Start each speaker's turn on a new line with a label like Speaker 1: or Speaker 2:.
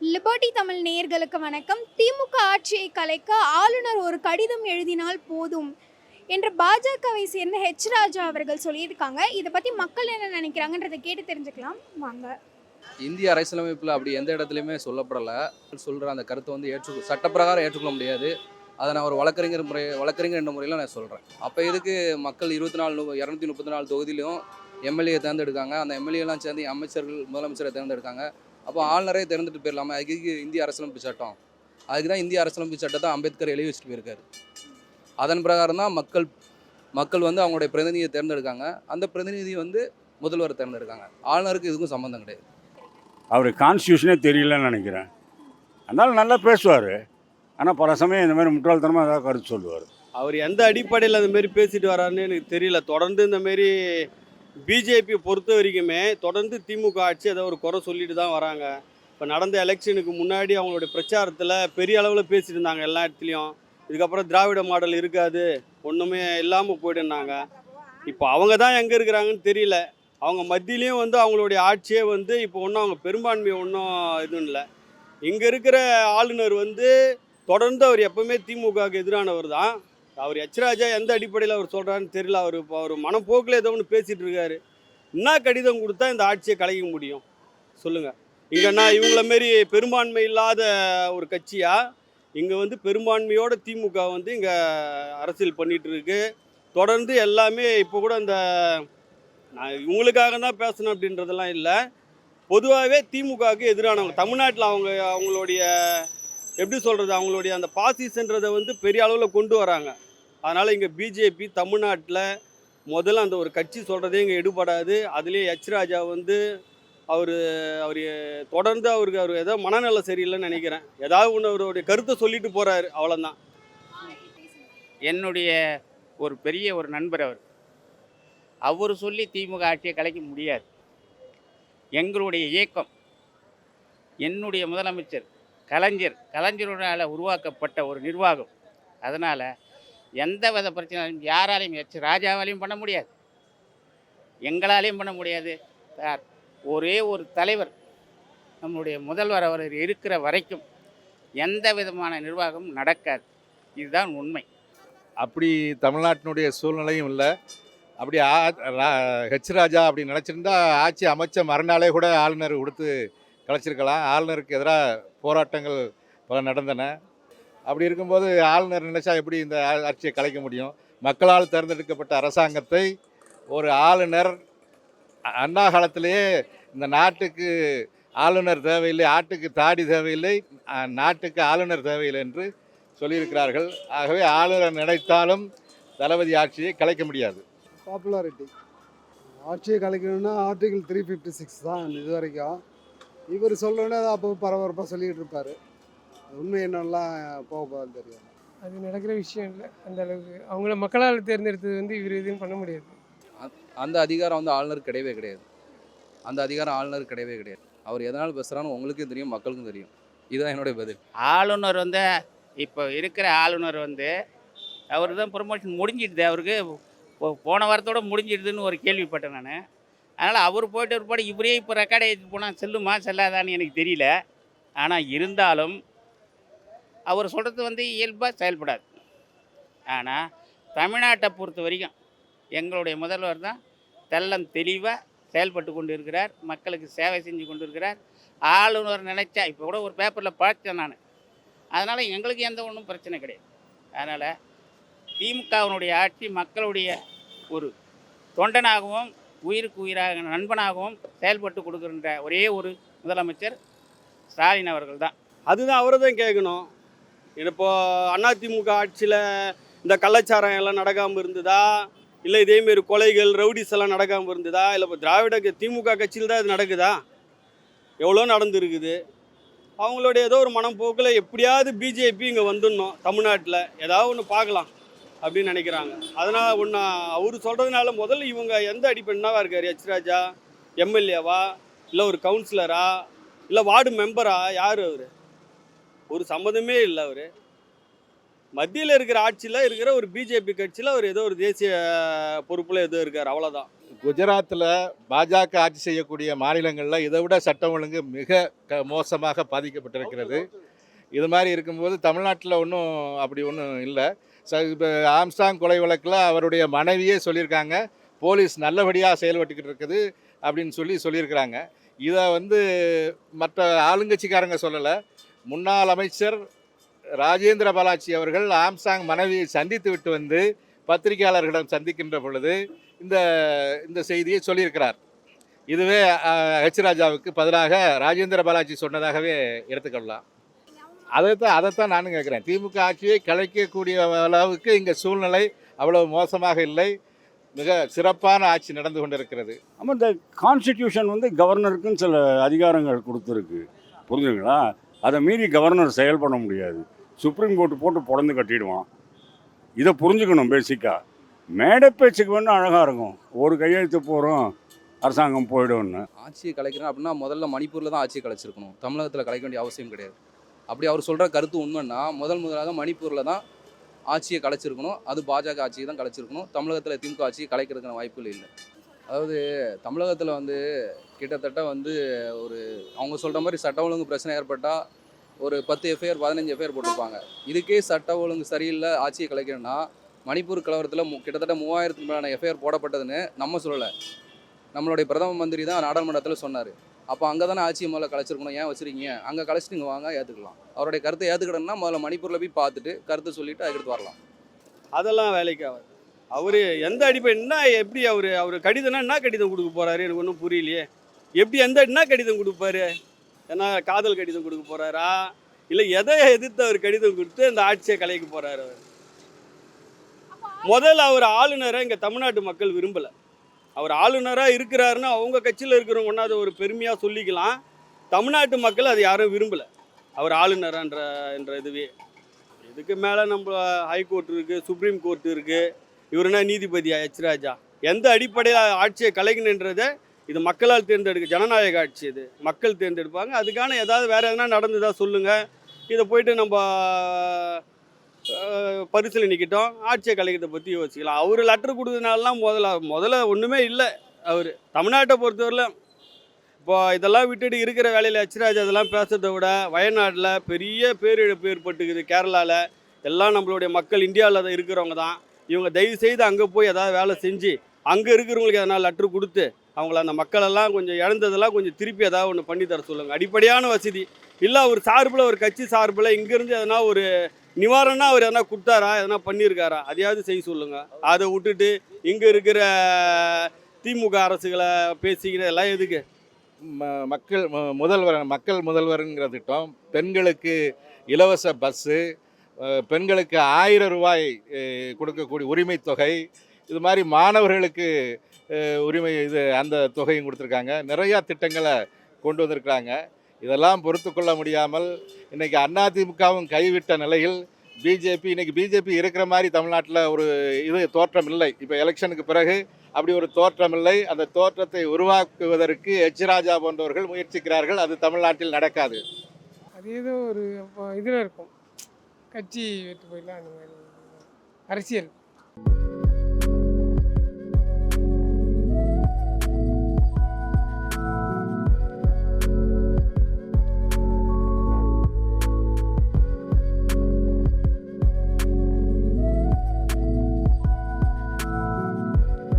Speaker 1: Liberty Tamil நேயர்களுக்கு வணக்கம். திமுக ஆட்சியை கலைக்க ஆளுநர் ஒரு கடிதம் எழுதினால் போதும் என்று பாஜகவை சேர்ந்த ஹெச் ராஜா அவர்கள் சொல்லியிருக்காங்க. இதை பற்றி மக்கள் என்ன நினைக்கிறாங்கன்றதை கேட்டு தெரிஞ்சுக்கலாம். வாங்க.
Speaker 2: இந்திய அரசியலமைப்பில் அப்படி எந்த இடத்துலையுமே சொல்லப்படலை. சொல்கிற அந்த கருத்தை வந்து ஏற்று சட்டப்பிரகாரம் ஏற்றுக்கொள்ள முடியாது. அதை நான் ஒரு வழக்கறிஞர் முறை வழக்கறிஞர் என்ற முறையில் நான் சொல்கிறேன் அப்போ எதுக்கு மக்கள் இருபத்தி நாலு இரநூத்தி முப்பத்தி நாலு தொகுதியிலும் எம்எல்ஏ தேர்ந்தெடுக்காங்க. அந்த எம்எல்ஏலாம் சேர்ந்து அமைச்சர்கள் முதலமைச்சரை தேர்ந்தெடுக்காங்க. அப்போ ஆளுநரே தேர்ந்தெடுத்து போயிடலாமா. அதுக்கு இந்திய அரசியலமைப்பு சட்டம். அதுக்கு தான் இந்திய அரசியலமைப்பு சட்டத்தை அம்பேத்கர் எழுதி வச்சுட்டு போயிருக்காரு. அதன் பிரகாரம் தான் மக்கள் மக்கள் வந்து அவங்களுடைய பிரதிநிதியை தேர்ந்தெடுக்காங்க. அந்த பிரதிநிதி வந்து முதல்வர் தேர்ந்தெடுக்காங்க. ஆளுநருக்கு இதுக்கும் சம்மந்தம் கிடையாது.
Speaker 3: அவர் கான்ஸ்டியூஷனே தெரியலன்னு நினைக்கிறேன். அதனால நல்லா பேசுவார். ஆனால் பல சமயம் இந்த மாதிரி முட்டாள்தனமாக ஏதாவது கருத்து சொல்லுவார்.
Speaker 4: அவர் எந்த அடிப்படையில் அந்த மாரி பேசிட்டு வராருன்னு எனக்கு தெரியல. தொடர்ந்து இந்த மாரி பிஜேபி பொறுத்த வரைக்குமே தொடர்ந்து திமுக ஆட்சி அதை ஒரு குறை சொல்லிட்டு தான் வராங்க. இப்போ நடந்த எலெக்ஷனுக்கு முன்னாடி அவங்களுடைய பிரச்சாரத்தில் பெரிய அளவில் பேசிட்டு இருந்தாங்க எல்லா இடத்துலையும். இதுக்கப்புறம் திராவிட மாடல் இருக்காது ஒன்றுமே இல்லாமல் போயிடுனாங்க. இப்போ அவங்க தான் எங்கே இருக்கிறாங்கன்னு தெரியல. அவங்க மத்தியிலையும் வந்து அவங்களுடைய ஆட்சியே வந்து இப்போ ஒன்றும் அவங்க பெரும்பான்மை ஒன்றும் இதுவும் இல்லை. இங்கே இருக்கிற ஆளுநர் வந்து தொடர்ந்து அவர் எப்பவுமே திமுகவுக்கு எதிரானவர் தான். அவர் எச் எந்த அடிப்படையில் அவர் சொல்கிறான்னு தெரியல. அவர் இப்போ அவர் மனப்போக்கில் ஏதோ ஒன்று பேசிகிட்டு இருக்காரு. என்ன கடிதம் கொடுத்தா இந்த ஆட்சியை கலைக்க முடியும்? சொல்லுங்கள் இங்கன்னா இவங்கள மாரி பெரும்பான்மை இல்லாத ஒரு கட்சியாக இங்கே வந்து பெரும்பான்மையோட திமுக வந்து இங்கே அரசியல் பண்ணிட்டு இருக்கு. தொடர்ந்து எல்லாமே இப்போ கூட இந்த நான் இவங்களுக்காக தான் பேசணும் அப்படின்றதெல்லாம் இல்லை. பொதுவாகவே திமுகவுக்கு எதிரானவங்க தமிழ்நாட்டில் அவங்க அவங்களுடைய எப்படி சொல்கிறது அவங்களுடைய அந்த பாசிஸ்ன்றதை வந்து பெரிய அளவில் கொண்டு வராங்க. அதனால் இங்கே பிஜேபி தமிழ்நாட்டில் முதல்ல அந்த ஒரு கட்சி சொல்கிறதே இங்கே எடுபடாது. அதுலேயே எச் ராஜா வந்து அவர் அவர் தொடர்ந்து அவருக்கு அவர் ஏதோ மனநல சரியில்லைன்னு நினைக்கிறேன். ஏதாவது ஒன்று அவருடைய கருத்தை சொல்லிட்டு போகிறாரு அவ்வளோதான்
Speaker 5: என்னுடைய ஒரு பெரிய ஒரு நண்பர் அவர். அவர் சொல்லி திமுக ஆட்சியை கலைக்க முடியாது. எங்களுடைய இயக்கம் என்னுடைய முதலமைச்சர் கலைஞர் கலைஞரால் உருவாக்கப்பட்ட ஒரு நிர்வாகம். அதனால் எந்த வித பிரச்சனையும் யாராலையும் எச் ராஜாவாலையும் பண்ண முடியாது. எங்களாலையும் பண்ண முடியாது. சார் ஒரே ஒரு தலைவர் நம்முடைய முதல்வர் அவர் இருக்கிற வரைக்கும் எந்த விதமான நிர்வாகம் நடக்காது. இதுதான் உண்மை.
Speaker 6: அப்படி தமிழ்நாட்டினுடைய சூழ்நிலையும் இல்லை. அப்படி ஆ ரா- ஹெச் ராஜா அப்படி நினச்சிருந்தா ஆட்சி அமைச்ச மறுநாளே கூட ஆளுநர் கொடுத்து கலைச்சிருக்கலாம். ஆளுநருக்கு எதிராக போராட்டங்கள் பல நடந்தன. அப்படி இருக்கும்போது ஆளுநர் நினைச்சா எப்படி இந்த ஆட்சியை கலைக்க முடியும்? மக்களால் தேர்ந்தெடுக்கப்பட்ட அரசாங்கத்தை ஒரு ஆளுநர் அண்ணா காலத்திலேயே இந்த நாட்டுக்கு ஆளுநர் தேவையில்லை ஆட்டுக்கு தாடி தேவையில்லை நாட்டுக்கு ஆளுநர் தேவையில்லை என்று சொல்லியிருக்கிறார்கள். ஆகவே ஆளுநர் நினைத்தாலும் தளபதி ஆட்சியை கலைக்க முடியாது.
Speaker 7: பாப்புலாரிட்டி ஆட்சியை கலைக்கணும்னா ஆர்டிகிள் த்ரீ ஃபிஃப்டி சிக்ஸ் தான் இது வரைக்கும். இவர் சொல்லணும்னா அப்போ பரபரப்பாக சொல்லிகிட்டு இருப்பார். உண்மை என்னெல்லாம் போக போகுதுன்னு தெரியும்.
Speaker 8: அது நடக்கிற விஷயம் இல்லை அந்த அளவுக்கு. அவங்கள மக்களால் தேர்ந்தெடுத்தது வந்து இவர் எதுவும் பண்ண முடியாது.
Speaker 2: அந்த அதிகாரம் வந்து ஆளுநர் கிடையவே கிடையாது. அந்த அதிகாரம் ஆளுநர் கிடையவே கிடையாது. அவர் எதனால் பேசுகிறான்னு உங்களுக்கும் தெரியும் மக்களுக்கும் தெரியும். இதுதான் என்னுடைய பதில்.
Speaker 5: ஆளுநர் வந்து இப்போ இருக்கிற ஆளுநர் வந்து அவர் தான் ப்ரொமோஷன் முடிஞ்சிடுது. அவருக்கு போ- போன வாரத்தோட முடிஞ்சிடுதுன்னு ஒரு கேள்விப்பட்டேன் நான். அதனால் அவர் போயிட்டு ஒரு பாடு இவரே இப்போ ரெக்கார்ட் எடுத்து போனால் செல்லுமா செல்லாதான்னு எனக்கு தெரியல. ஆனால் இருந்தாலும் அவர் சொல்கிறது வந்து இயல்பாக செயல்படாது. ஆனால் தமிழ்நாட்டை பொறுத்த வரைக்கும் எங்களுடைய முதல்வர் தான் தெல்லம் தெளிவாக செயல்பட்டு கொண்டு இருக்கிறார் மக்களுக்கு சேவை செஞ்சு கொண்டு இருக்கிறார் ஆளுநர் நினச்சா இப்போ கூட ஒரு பேப்பரில் படித்தேன் நான். அதனால் எங்களுக்கு எந்த ஒன்றும் பிரச்சனை கிடையாது. அதனால் திமுகவினுடைய ஆட்சி மக்களுடைய ஒரு தொண்டனாகவும் உயிருக்கு உயிராக நண்பனாகவும் செயல்பட்டு கொடுக்கின்ற ஒரே ஒரு முதலமைச்சர் ஸ்டாலின் அவர்கள் தான்.
Speaker 4: அதுதான் அவரை தான் கேட்கணும். இப்போ அதிமுக ஆட்சியில் இந்த கள்ளச்சாரம் எல்லாம் நடக்காமல் இருந்ததா? இல்லை இதேமாரி கொலைகள் ரவுடிஸ் எல்லாம் நடக்காமல் இருந்ததா? இல்லை இப்போ திராவிட க- திமுக கட்சியில் தான் இது நடக்குதா? எவ்வளோ நடந்துருக்குது? அவங்களுடைய ஏதோ ஒரு மனப்போக்கில் எப்படியாவது பிஜேபி இங்கே வந்துடணும் தமிழ்நாட்டில். ஏதாவது ஒன்று பார்க்கலாம் அப்படின்னு நினைக்கிறாங்க. அதனால் ஒன்று அவர் சொல்கிறதுனால முதல்ல இவங்க எந்த அடிப்படைனாவா இருக்கார்? எச் ராஜா எம்எல்ஏவா இல்லை ஒரு கவுன்சிலரா இல்லை வார்டு மெம்பரா யார் அவர்? ஒரு சம்மந்தமே இல்லை அவர். மத்தியில் இருக்கிற ஆட்சியில் இருக்கிற ஒரு பிஜேபி கட்சியில் அவர் ஏதோ ஒரு தேசிய பொறுப்பில் ஏதோ இருக்கார். அவ்வளோதான்
Speaker 6: குஜராத்தில் பாஜக ஆட்சி செய்யக்கூடிய மாநிலங்களில் இதை விட சட்டம் ஒழுங்கு மிக க மோசமாக பாதிக்கப்பட்டிருக்கிறது. இது மாதிரி இருக்கும்போது தமிழ்நாட்டில் ஒன்றும் அப்படி ஒன்றும் இல்லை. ச இப்போ ஆம்ஸ்டாங் கொலை வழக்கில் அவருடைய மனைவியே சொல்லியிருக்காங்க போலீஸ் நல்லபடியாக செயல்பட்டுக்கிட்டு இருக்குது அப்படின்னு சொல்லி சொல்லியிருக்கிறாங்க. இதை வந்து மற்ற ஆளுங்கட்சிக்காரங்க சொல்லலை. முன்னாள் அமைச்சர் ராஜேந்திர பாலாஜி அவர்கள் ஆம்சாங் மனைவியை சந்தித்து விட்டு வந்து பத்திரிகையாளர்களிடம் சந்திக்கின்ற பொழுது இந்த இந்த செய்தியை சொல்லியிருக்கிறார். இதுவே ஹெச் ராஜாவுக்கு பதிலாக ராஜேந்திர பாலாஜி சொன்னதாகவே எடுத்துக்கொள்ளலாம். அதைத்தான் அதைத்தான் நானும் கேட்குறேன். திமுக ஆட்சியை கலைக்கக்கூடிய அளவுக்கு இங்கே சூழ்நிலை அவ்வளவு மோசமாக இல்லை. மிக சிறப்பான ஆட்சி நடந்து கொண்டிருக்கிறது.
Speaker 3: ஆமாம் இந்த கான்ஸ்டிடியூஷன் வந்து கவர்னருக்குன்னு சில அதிகாரங்கள் கொடுத்துருக்கு. புரிஞ்சுங்களா அதை மீறி கவர்னர் செயல்பட முடியாது. சுப்ரீம் கோர்ட்டு போட்டு பிறந்து கட்டிடுவான். இதை புரிஞ்சுக்கணும் பேசிக்காக மேடை பேச்சுக்கு வேணும் அழகாக இருக்கும். ஒரு கையெழுத்து போகிறோம் அரசாங்கம் போயிடும்னு.
Speaker 2: ஆட்சியை கலைக்கிறேன் அப்படின்னா முதல்ல மணிப்பூரில் தான் ஆட்சியை கலைச்சிருக்கணும். தமிழகத்தில் கலைக்க வேண்டிய அவசியம் கிடையாது. அப்படி அவர் சொல்கிற கருத்து உண்மைன்னா முதல் முதலாக மணிப்பூரில் தான் ஆட்சியை கலைச்சிருக்கணும். அது பாஜக ஆட்சியை தான் கலைச்சிருக்கணும். தமிழகத்தில் திமுக ஆட்சியை கலைக்கிறதுக்கான வாய்ப்புகள் இல்லை. அதாவது தமிழகத்தில் வந்து கிட்டத்தட்ட வந்து ஒரு அவங்க சொல்கிற மாதிரி சட்ட ஒழுங்கு பிரச்சனை ஏற்பட்டால் ஒரு பத்து எஃப்ஐஆர் பதினஞ்சு எஃப்ஐஆர் போட்டிருப்பாங்க. இதுக்கே சட்ட ஒழுங்கு சரியில்லை ஆட்சியை கலைக்கணும்னா மணிப்பூர் கலவரத்தில் மு கிட்டத்தட்ட மூவாயிரத்துக்கு மேலான எஃப்ஐஆர் போடப்பட்டதுன்னு நம்ம சொல்லலை. நம்மளுடைய பிரதம மந்திரி தான் நாடாளுமன்றத்தில் சொன்னார். அப்போ அங்கே தானே ஆட்சியை முதல்ல கலைச்சிருக்கணும் ஏன் வச்சுருக்கீங்க? அங்கே கலைச்சிட்டு இங்கே வாங்க ஏற்றுக்கலாம் அவருடைய கருத்தை ஏற்றுக்கிடணும்னா முதல்ல மணிப்பூரில் போய் பார்த்துட்டு கருத்தை சொல்லிட்டு அதுக்கடுத்து வரலாம்.
Speaker 4: அதெல்லாம் வேலைக்கு ஆகாது. அவர் எந்த அடிப்படைன்னா எப்படி அவர் அவர் கடிதம்னா என்ன கடிதம் கொடுக்க போகிறாரு எனக்கு ஒன்றும் புரியலையே. எப்படி எந்த என்ன கடிதம் கொடுப்பாரு ஏன்னா காதல் கடிதம் கொடுக்க போகிறாரா இல்லை எதை எதிர்த்து அவர் கடிதம் கொடுத்து அந்த ஆட்சியை கலைக்க போகிறாரு அவர்? முதல்ல அவர் ஆளுநரை இங்கே தமிழ்நாட்டு மக்கள் விரும்பலை. அவர் ஆளுநராக இருக்கிறாருன்னு அவங்க கட்சியில் இருக்கிறவங்க ஒன்றாவது ஒரு பெருமையாக சொல்லிக்கலாம். தமிழ்நாட்டு மக்கள் அது யாரும் விரும்பலை. அவர் ஆளுநரான்ற என்ற இதுவே. இதுக்கு மேலே நம்ம ஹைகோர்ட் இருக்குது சுப்ரீம் கோர்ட் இருக்குது இவருனா நீதிபதியா எச் ராஜா எந்த அடிப்படையில் ஆட்சியை கலைக்கணுன்றதை இது மக்களால் தேர்ந்தெடுக்க ஜனநாயக ஆட்சி இது. மக்கள் தேர்ந்தெடுப்பாங்க. அதுக்கான ஏதாவது வேறு எதனா நடந்ததா சொல்லுங்கள் இதை போயிட்டு நம்ம பரிசில் நிற்கிட்டோம் ஆட்சியை கலைக்கிறதை பற்றி யோசிக்கலாம். அவர் லெட்டர் கொடுத்ததுனாலலாம் முதல்ல முதல்ல ஒன்றுமே இல்லை அவர். தமிழ்நாட்டை பொறுத்தவரையிலும் இப்போ இதெல்லாம் விட்டுட்டு இருக்கிற வேலையில் எச்ராஜ் அதெல்லாம் பேசுறதை விட வயநாட்டில் பெரிய பேரிழப்பு ஏற்பட்டுக்குது கேரளாவில் எல்லாம் நம்மளுடைய மக்கள் இந்தியாவில் தான் இருக்கிறவங்க தான். இவங்க தயவு செய்து அங்கே போய் ஏதாவது வேலை செஞ்சு அங்கே இருக்கிறவங்களுக்கு எதனா லெட்ரு கொடுத்து அவங்கள அந்த மக்களெல்லாம் கொஞ்சம் இழந்ததெல்லாம் கொஞ்சம் திருப்பி ஏதாவது ஒன்று பண்ணி தர சொல்லுங்கள் அடிப்படையான வசதி. இல்லை ஒரு சார்பில் ஒரு கட்சி சார்பில் இங்கேருந்து எதனா ஒரு நிவாரணம் அவர் எதனா கொடுத்தாரா எதனா பண்ணியிருக்காரா அதையாவது செய்ய சொல்லுங்கள் அதை விட்டுட்டு இங்கே இருக்கிற திமுக அரசுகளை பேசிக்கிற எல்லாம் எதுக்கு?
Speaker 6: ம- மக்கள் முதல்வர் மக்கள் முதல்வருங்கிற திட்டம் பெண்களுக்கு இலவச பஸ்ஸு பெண்களுக்கு ஆயிரம் ரூபாய் கொடுக்கக்கூடிய உரிமை தொகை. இது மாதிரி மாணவர்களுக்கு உரிமை இது அந்த தொகையும் கொடுத்துருக்காங்க. நிறையா திட்டங்களை கொண்டு வந்திருக்கிறாங்க. இதெல்லாம் பொறுத்து கொள்ள முடியாமல் இன்றைக்கி அதிமுகவும் கைவிட்ட நிலையில் பிஜேபி இன்றைக்கி பிஜேபி இருக்கிற மாதிரி தமிழ்நாட்டில் ஒரு இது தோற்றம் இல்லை. இப்போ எலெக்ஷனுக்கு பிறகு அப்படி ஒரு தோற்றம் இல்லை. அந்த தோற்றத்தை உருவாக்குவதற்கு எச். ராஜா போன்றவர்கள் முயற்சிக்கிறார்கள். அது தமிழ்நாட்டில் நடக்காது.
Speaker 8: அது ஏதோ ஒரு இதில் இருக்கும். கட்சி வெட்டு போயிடலாம் அந்த மாதிரி. அரசியல்.